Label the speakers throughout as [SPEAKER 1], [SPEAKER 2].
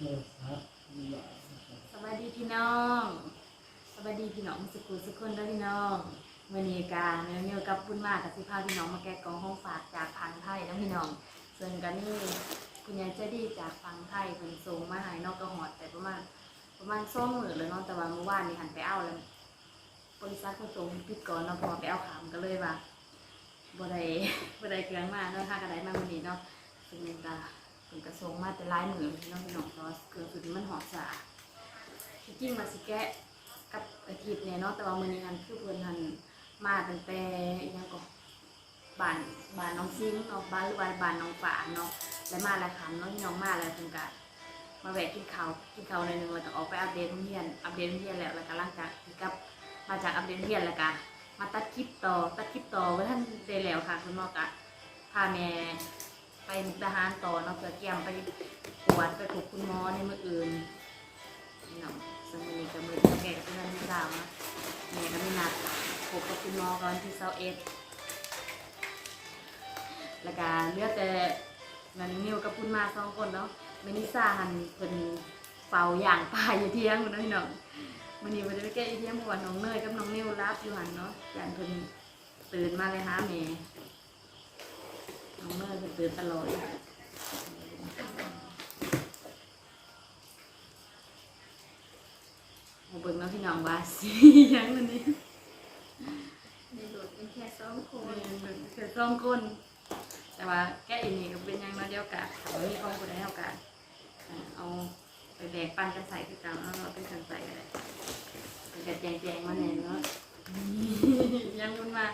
[SPEAKER 1] สวัสดีพี่น้องสวัสดีพี่น้องสุขุสุขคนเด้วยพี่น้องวันนี้การเนื้อเนื้อกับปุ้นมากกับสิพาพี่น้องมาแกะกล่องห้องฝากจากพังไทยนะพี่น้อง ส่วนกันนี่คุณยายเจดีจากพังไทยเป็นส่งมาให้นอกกระหอดแต่ประมาณประมาณสองหมื่นเลยเนาะแต่ว่าเมื่อวานนี่หันไปเอาแล้วบริษัทเขาส่งปิดก่อนเนาพอไปเอาขามก็เลยว่าบ่ได้บ่ได้เครื่องมาเนาะถ้ากระไดมาวันนี้เนาะซึ่งเป็นกา เป็นกระทรงมาแต่หลายหมื่นพี่น้องพี่น้องเพราะว่าเครื่องสุดมันหอดสาที่จริงมาสิแกะกับอาทิตย์เนี่ยเนาะแต่ว่ามื้อนี้หันคือเพิ่นหันมาตั้งแต่อิหยังก็บ้านบ้านน้องซิงเนาะบ้านหรือว่าบ้านน้องฝานเนาะแล้วมาแล้วคำเนาะที่น้องมาแล้วเพิ่นก็มาแวะกินข้าวกินข้าวหน่อยหนึงแล้วก็ออกไปอัปเดตโรงเรียนอัปเดตโรงเรียนแล้วแล้วก็หลังจากที่กลับมาจากอัปเดตโรงเรียนแล้วก็มาตัดคลิปต่อตัดคลิปต่อไว้ท่านได้แล้วค่ะคุณพ่อก็พาแม่ ไปมุกดาหารต่อเนาะเพื่อเกี่ยมไปปวดไปพบคุณหมอในมืออื่นพี่น้องซึ่งวันนี้ก็มือเท่าแกกับเพื่อนไม่ดาวนะแม่ก็ไม่นัดพบกับคุณหมอก่อนที่เซาเอ็ดแล้วก็เลือแต่นันนิวกับคุณมาสองคนเนาะเมนิซ่าหันเป็นเฝ้าอย่างป่าอยู่เที่ยงคุณพี่น้องวันนี้วันนี้ไปแก้อีเที่ยงเมื่อวนน้องเนยกับน้องนิวรับอยู่หันเนาะยันเพิ่นตื่นมาเลยฮะแม่ น้องเนยเพิ่นตื่นตลอดมาเบิ่งเนาะพี่น้องว่าสิยังอันนี้
[SPEAKER 2] ในโดดเป็นแค่สองค
[SPEAKER 1] โอ้
[SPEAKER 2] น
[SPEAKER 1] ยเบิ่งแค่สองคน แต่ว่าแกอีนี่ก็เป็นอยังเนาะเดียวกันถ้าบ่มีของผู้ใดเฮากันเอาไปแบ่งปันกันใส่คือกันแล้วเราเป็นกันใส่ก็ได้ไปกระแจงแจงๆมาแน่เนาะยังมันมา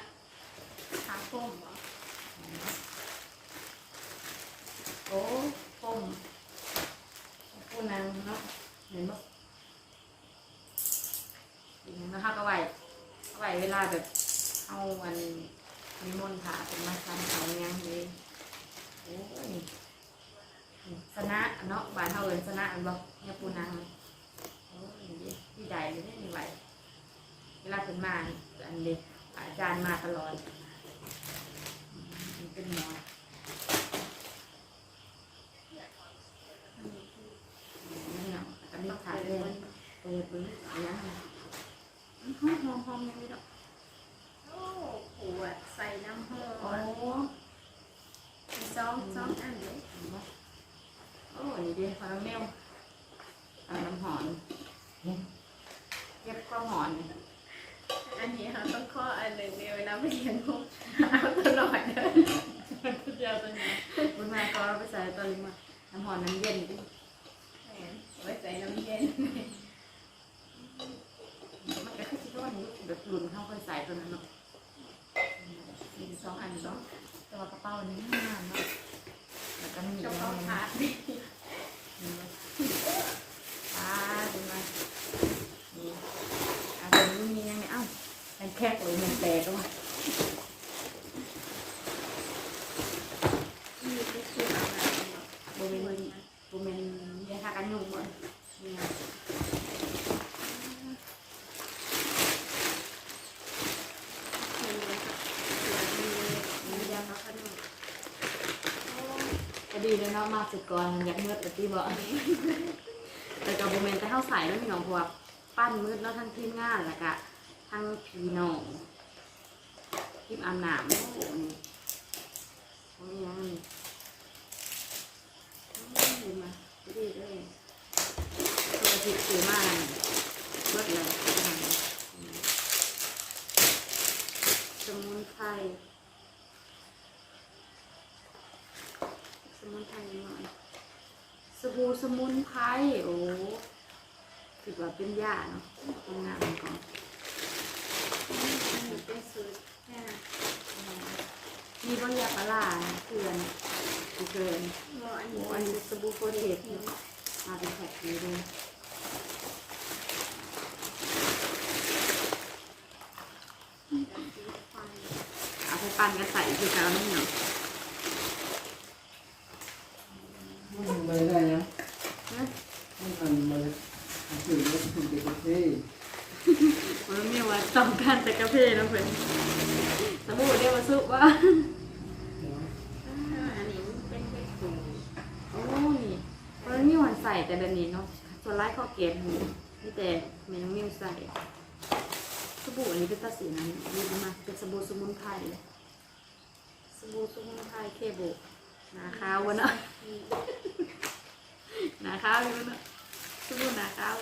[SPEAKER 2] หาผมเหรอ
[SPEAKER 1] โอ้ปุ่มปูนางเนาะเห็นบ่เห็นนะคะก็ไหวก็ไหวเวลาแบบเอาวันนิมนต์พระเป็นมาทำเขายังเลยโอ้ยสนะเนาะบ้านเฮาเอินสนะอันบ่เนี่ยปูนางโอ้ยดีดีใดเลยเนี่ยนี่ไหวเวลาเพิ่นมาอันเด็กอาจารย์มาตลอดเป็นหมอ นี่เนาะก็มีขาเลยเปิดเบิ้งอะไรนะห้องห้อ งห้องยังไม่ดอก
[SPEAKER 2] โอ้ขวดใส่น้ำหอ
[SPEAKER 1] โอ้
[SPEAKER 2] มมีซองซองอันเลย
[SPEAKER 1] โอ้นี่ดิคาราเมลเอาน้ำหอนเก็บความหอน
[SPEAKER 2] อันนี้เราต้องข้ออันหนึ่งในเวลาไปเรียนมุกเอาตลอดเลย
[SPEAKER 1] เดียวตัวนี้บุญมาก็เอาไปใส่ตั วนี้มาน้ำหอนน้ำเย็น
[SPEAKER 2] แหมไว้ใส่น้ำเย็น
[SPEAKER 1] มันก็คือที่ว่านี้แบบหลุนเข้าไปใส่ตัวนั้นเนาะมีสองอันเนาะแต่ว่ากระเป๋านี้งามเนาะแล้วก็มี
[SPEAKER 2] กระเป๋าขาดนี่
[SPEAKER 1] อ่าดูมานี่อะเดี๋ยวนี้มียังไงเอ้ามันแคกเลยมันแตกด้วย
[SPEAKER 2] มีที่คือเอามาเนาะ
[SPEAKER 1] โบเมนโบเมนยาทากันยุงหมดนี่ไง
[SPEAKER 2] เห็นไหมคะเสือมีมียาเขาขนมโอ้
[SPEAKER 1] ก็ดี เลยเนาะมาสุดก่อนอยากมืดแต่ตีบอกแต่กับโบเมนแต่เข้าใส่แล้วพี่น้องเพราะว่าปั้นมืดเนาะทั้งทีมงานแล้วก็ทั้งพี่น้องทีมอาบน้ำโอ้โหนี่โอ้ยยังนี่โอ้ยดีมาดีเลยตัวจิตสื่อมากเลยบิดเลยสมุนไพร ส มุนไพรหน่อยสบู่สมุนไพรโอ้ถือว่าเป็นยาเนาะทำงานก่อน
[SPEAKER 2] เป็นสูตรแค่
[SPEAKER 1] มีบางยาปลาเกลือนเกลือ
[SPEAKER 2] น
[SPEAKER 1] โอ้อันนี้สบู่โปรเทสมาเป็นแพ็คนี้เลยเอาไปปั่นกันใส่คือการนี่เนาะ
[SPEAKER 3] มันไม่ได้นะ
[SPEAKER 1] นะ
[SPEAKER 3] มันอันมาถือว่าถือเด็กประเทศ
[SPEAKER 1] มันมีว่าต้องการแต่กาแฟนะเพื่อนสบู่เรียกว่าซุปว่า
[SPEAKER 2] อันนี้เป็นแค่สูตร
[SPEAKER 1] โอ้นี่มันมีวันใส่แต่แบบนี้เนาะส่วนไล่ข้อเกตนี่นี่แต่แม่น้องมิวใส่สบู่อันนี้เป็นตาสีนั้นนี่มาเป็นสบู่สมุนไพรสบู่สมุนไพรเคโบหนาขาววะเนาะนาขาวอยู่เนาะ สบู่หนาขาว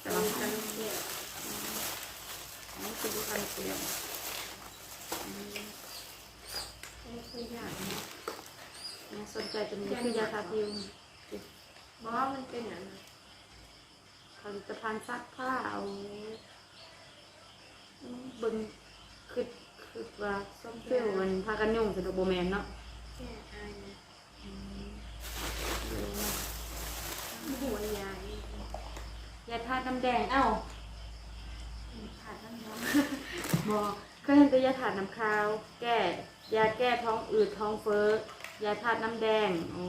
[SPEAKER 1] แต่
[SPEAKER 2] แต่
[SPEAKER 1] ว่า
[SPEAKER 2] ว่า
[SPEAKER 1] คั
[SPEAKER 2] กันนเดียว
[SPEAKER 1] นี่สบู่คันเปลี่ยน
[SPEAKER 2] ไม่ค่อยยากนะ
[SPEAKER 1] เนี่ยสนใจตัวนี้คือยาทาผิว
[SPEAKER 2] เพราะว่ามันเป็นอย่างนั้น
[SPEAKER 1] ผลิตภัณฑ์ซักผ้าเอาเบิ่งคือคือว่าส้มเปรี้ยวมันพากันยุ่งสะดวกโบแมนเนาะ
[SPEAKER 2] แค่อายนะ
[SPEAKER 1] อืมเดี๋ยวนะ
[SPEAKER 2] หัวยาย
[SPEAKER 1] ยาทาน้ำแดงเอ้า
[SPEAKER 2] ขาดน้ำร้อน
[SPEAKER 1] บอกเคยเห็นแต่ยาถาดน้ำคาว แก้ยาแก้ท้องอืดท้องเฟ้อยาทาดน้ำแดงโอ้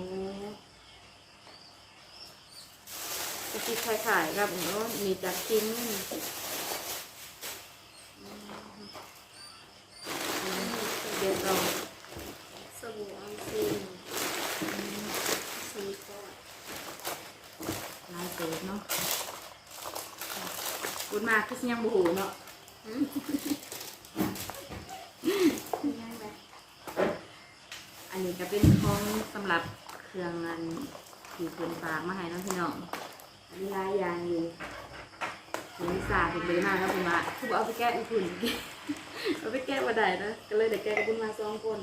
[SPEAKER 1] จะคิดขายๆกับโอ้มีจากชิ้นเดี๋ยวเรา
[SPEAKER 2] สบู่ออนซีนซีฟอด
[SPEAKER 1] ลาย เปิดเนาะพูดมากคือยังบูหูเนาะอันนี้ก็เป็นของสำหรับเครื่องอันที่เพิ่นฝากมาให้น้องพี่น้องอันนี้ลายยางอยู่เห็นสาเพิ่นเลยมาแล้วเพิ่นว่าคือเอาไปแก้อีพุ่นเอาไปแก้บ่ได้นะก็เลยได้แก้กับเพิ่นมาสองคน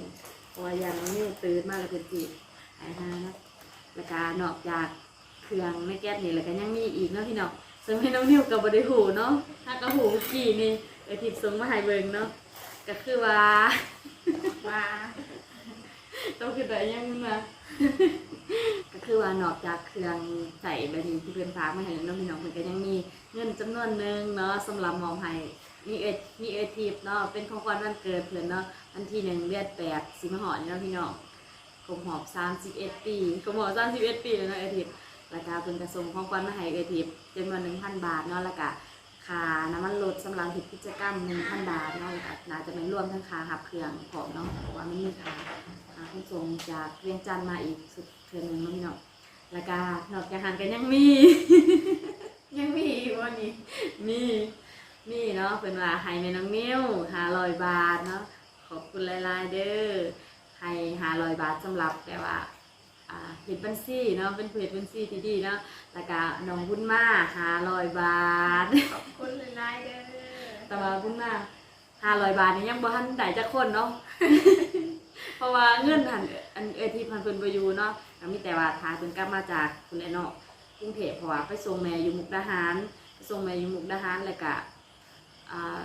[SPEAKER 1] พราะว่าอย่างนี่ตื่นมาแล้วเพิ่นสิหายหานะแล้วก็นอกจาก เครื่องในแก๊สนี่แล้วก็ยังมีอีกเนาะพี่น้องซึ่งให้น้องนิวก็บ่ได้หูเนาะถ้าก็หูเมื่อกี้นี่ไอ้ทิพย์ส่งมาให้เบิ่งเนาะก็คือว่า
[SPEAKER 2] ว่า
[SPEAKER 1] ต้องคือแต่ยังนะก็คือว่านอกจากเครื่องใส่แบบนี้ที่เพื่อนฝากมาให้น้องพี่น้องเพื่อนก็ยังมีเงินจำนวนหนึ่งเนาะสำหรับมอบให้มีเอมีเอทีฟเนาะเป็นของขวัญวันเกิดเพื่อนเนาะวันที่หนึ่งเดือนแปดสิงหาคมเนาะพี่น้องกลมหอบสามสิบเอ็ดปีกลมหอบสามสิบเอ็ดปีเลยเนาะเอทีฟ แล้วก็เพิ่นกระส่งของขวัญมาให้เอทีฟจำนวนหนึ่งพันบาทเนาะแล้วก็ค่าน้ำมันรถสำหรับกิจกรรมหนึ่งพันบาทเนาะแล้วก็น่าจะเป็นรวมทั้งค่าหับเครื่องของเนาะเพราะว่าไม่มีค่าอ่าคุณส่งจากเวียงจันทร์มาอีกสุดเทือนหนึ่งแล้วพี่น้องแล้วก็นอกจากหันกันยังมี
[SPEAKER 2] ยังมีอีกวันนี้
[SPEAKER 1] มีมีเนาะเป็นว่าให้แม่น้องนิ้วหาลอยบาทเนาะขอบคุณหลายๆเด้อให้หาลอยบาทสำหรับแต่ว่า เห็ดบัญชีเนาะเป็นเพจบัญชีที่ดีเนาะแล้วก็น้องบุญมาหาลอยบาท
[SPEAKER 2] ขอบคุณหลายๆเด้อ
[SPEAKER 1] แต่ว่าบุญมาหาลอยบาทนี่ยังบ่ทันได้จักคนเนาะเพราะว่าเงินหันอันเอทีพันเพิ่นบ่อยู่เนาะก็มีแต่ว่าทางเพิ่นกลับมาจากคุณแอนเนาะกรุงเทพเพราะว่าไปส่งแม่อยู่มุกดาหารไปส่งแม่อยู่มุกดาหารแล้วก็อ่า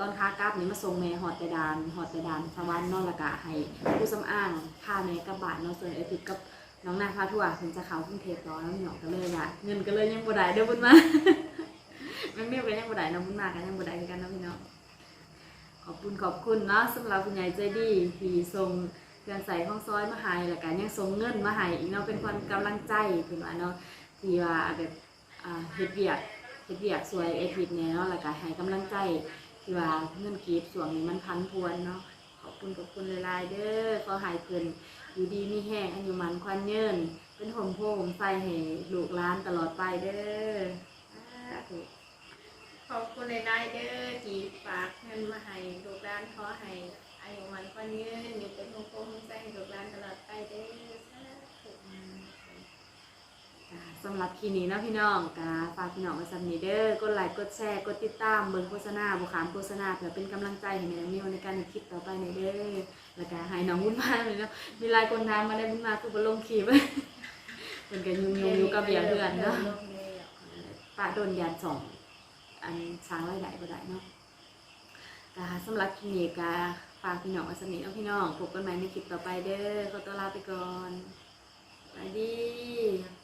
[SPEAKER 1] ตอนค้ากลับนี่มาส่งแม่ฮอดแต่ดานฮอดแต่ดานสวรรค์นาะแล้วก็ให้ผู้สำอางพาแม่กลับบานเนาะส่วนเอทีกับน้องนาพาทั่วเพิ่นจะเขากรุงเทพรอแล้วพี่น้องก็เลยว่าเงินก็เลยยังบ่ได้เด้อบุญมาแม่เมียก็ยังบ่ได้เนาะบุญมาก็ยังบ่ได้คือกันนะพี่น้องขอบคุณขอบคุณเนาะสำหรับคุณยายใจดีที่ส่งเครื่องใส่ห้องซอยมาให้แล้วก็ยังส่งเงินมาให้อีกเนาะเป็นความกำลังใจถึงว่าเนาะที่ว่าแบบเฮ็ดเวียกเฮ็ดเวียกสวยเอทิดเนี่ยเนาะแล้วก็ให้กำลังใจ ว่าเงินกีบส่วนนี้มันพันพวนเนาะขอบคุณขอบคุณหลายๆเด้อขอหายเพิ่นอยู่ดีมีแห้งอายุมันควันเยืนเป็นห่มโพห่มไฟให้ลูกหลานตลอดไปเด้อ
[SPEAKER 2] ขอบคุณหลายๆเด้อที่ฝากเงินมาให้ลูกหลานขอให้อายุมันควันเยืนอยู่เป็นโงโก้งใจให้ลูกหลานตลอดไปเด้อสาธุ
[SPEAKER 1] จ้ะ สำหรับคลิปนี้นะพี่น้องกาฝากพี่น้องไว้สำนีเด้อกดไลค์กดแชร์กดติดตามเบิ่งโฆษณาบุขามโฆษณาเพื่อเป็นกำลังใจให้แม่น้องนิวในการคลิปต่อไปในเด้อแล้วก็ให้น้องบุญมาเลยเนาะมีหลายคนถามมาได้บุญมาคือบ่ลงคลิปเพิ่นก็ยุ่งๆอยู่กับเบียเพื่อนเนาะป้าโดนยานสองอันสร้างรายได้บ่ได้เนาะกาสำหรับคลิปนี้กาฝากพี่น้องไว้สำนีเนาะพี่น้องพบกันใหม่ในคลิปต่อไปเด้อขอตัวลาไปก่อนสวัสดี